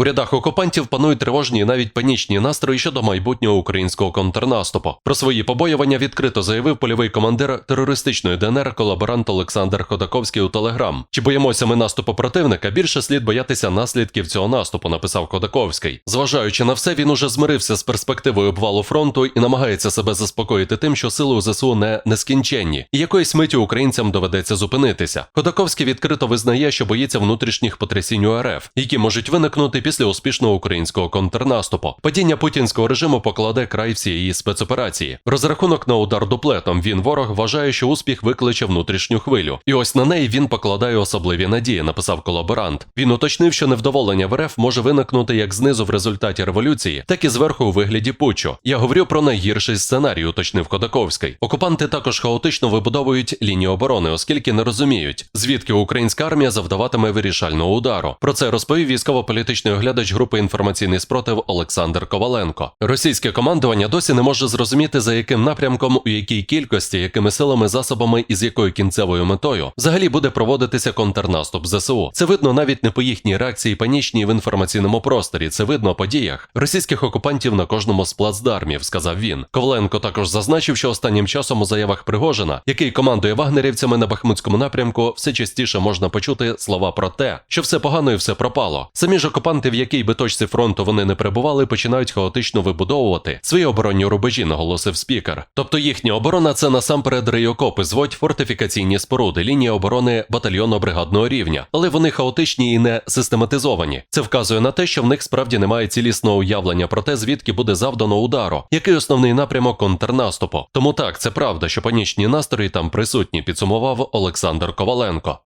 У рядах окупантів панують тривожні і навіть панічні настрої щодо майбутнього українського контрнаступу. Про свої побоювання відкрито заявив польовий командир терористичної ДНР колаборант Олександр Ходаковський у Телеграм. Чи боїмося ми наступу противника? Більше слід боятися наслідків цього наступу, написав Ходаковський. Зважаючи на все, він уже змирився з перспективою обвалу фронту і намагається себе заспокоїти тим, що сили у ЗСУ не нескінченні, і якоїсь миті українцям доведеться зупинитися. Ходаковський відкрито визнає, що боїться внутрішніх потрясінь у РФ, які можуть виникнути після успішного українського контрнаступу. Падіння путінського режиму покладе край всієї спецоперації. Розрахунок на удар дуплетом. Він ворог вважає, що успіх викличе внутрішню хвилю, і ось на неї він покладає особливі надії. Написав колаборант. Він уточнив, що невдоволення в РФ може виникнути як знизу в результаті революції, так і зверху у вигляді путчу. Я говорю про найгірший сценарій, уточнив Ходаковський. Окупанти також хаотично вибудовують лінію оборони, оскільки не розуміють, звідки українська армія завдаватиме вирішального удару. Про це розповів військово-політичний оглядач групи інформаційний спротив Олександр Коваленко. Російське командування досі не може зрозуміти, за яким напрямком, у якій кількості, якими силами, засобами і з якою кінцевою метою взагалі буде проводитися контрнаступ ЗСУ. Це видно навіть не по їхній реакції панічній в інформаційному просторі. Це видно по діях російських окупантів на кожному з плацдармів, сказав він. Коваленко також зазначив, що останнім часом у заявах Пригожина, який командує вагнерівцями на Бахмутському напрямку, все частіше можна почути слова про те, що все погано і все пропало. Самі ж окупанти, в якій би точці фронту вони не перебували, починають хаотично вибудовувати свої оборонні рубежі, наголосив спікер. Тобто їхня оборона це насамперед рейокопи, зводь фортифікаційні споруди, лінії оборони батальйонно-бригадного рівня, але вони хаотичні і не систематизовані. Це вказує на те, що в них справді немає цілісного уявлення про те, звідки буде завдано удару, який основний напрямок контрнаступу. Тому так, це правда, що панічні настрої там присутні, підсумував Олександр Коваленко.